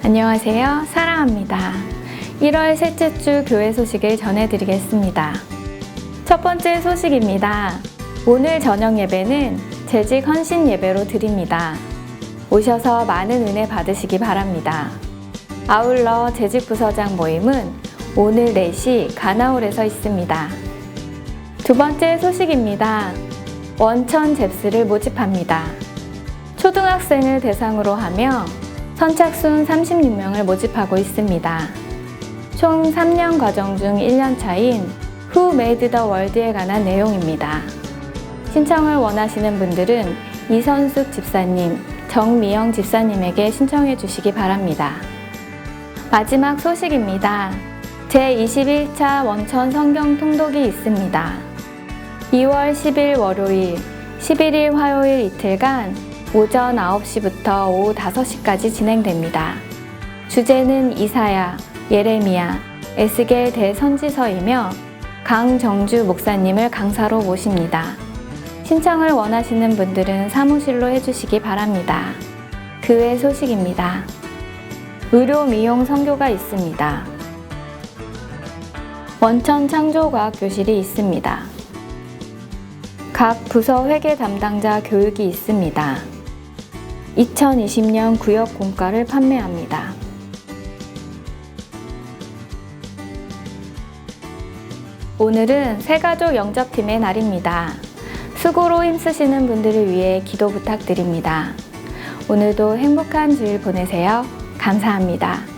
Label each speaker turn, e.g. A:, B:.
A: 안녕하세요. 사랑합니다. 1월 셋째 주 교회 소식을 전해드리겠습니다. 첫 번째 소식입니다. 오늘 저녁 예배는 재직 헌신 예배로 드립니다. 오셔서 많은 은혜 받으시기 바랍니다. 아울러 재직 부서장 모임은 오늘 4시 가나홀에서 있습니다. 두 번째 소식입니다. 원천 잽스를 모집합니다. 초등학생을 대상으로 하며 선착순 36명을 모집하고 있습니다. 총 3년 과정 중 1년 차인 Who Made the World에 관한 내용입니다. 신청을 원하시는 분들은 이선숙 집사님, 정미영 집사님에게 신청해 주시기 바랍니다. 마지막 소식입니다. 제21차 원천 성경 통독이 있습니다. 2월 10일 월요일, 11일 화요일 이틀간 오전 9시부터 오후 5시까지 진행됩니다. 주제는 이사야, 예레미야, 에스겔 대선지서이며 강정주 목사님을 강사로 모십니다. 신청을 원하시는 분들은 사무실로 해주시기 바랍니다. 그외 소식입니다. 의료 미용 선교가 있습니다. 원천 창조과학 교실이 있습니다. 각 부서 회계 담당자 교육이 있습니다. 2020년 구역 공과를 판매합니다. 오늘은 새가족 영접팀의 날입니다. 수고로 힘쓰시는 분들을 위해 기도 부탁드립니다. 오늘도 행복한 주일 보내세요. 감사합니다.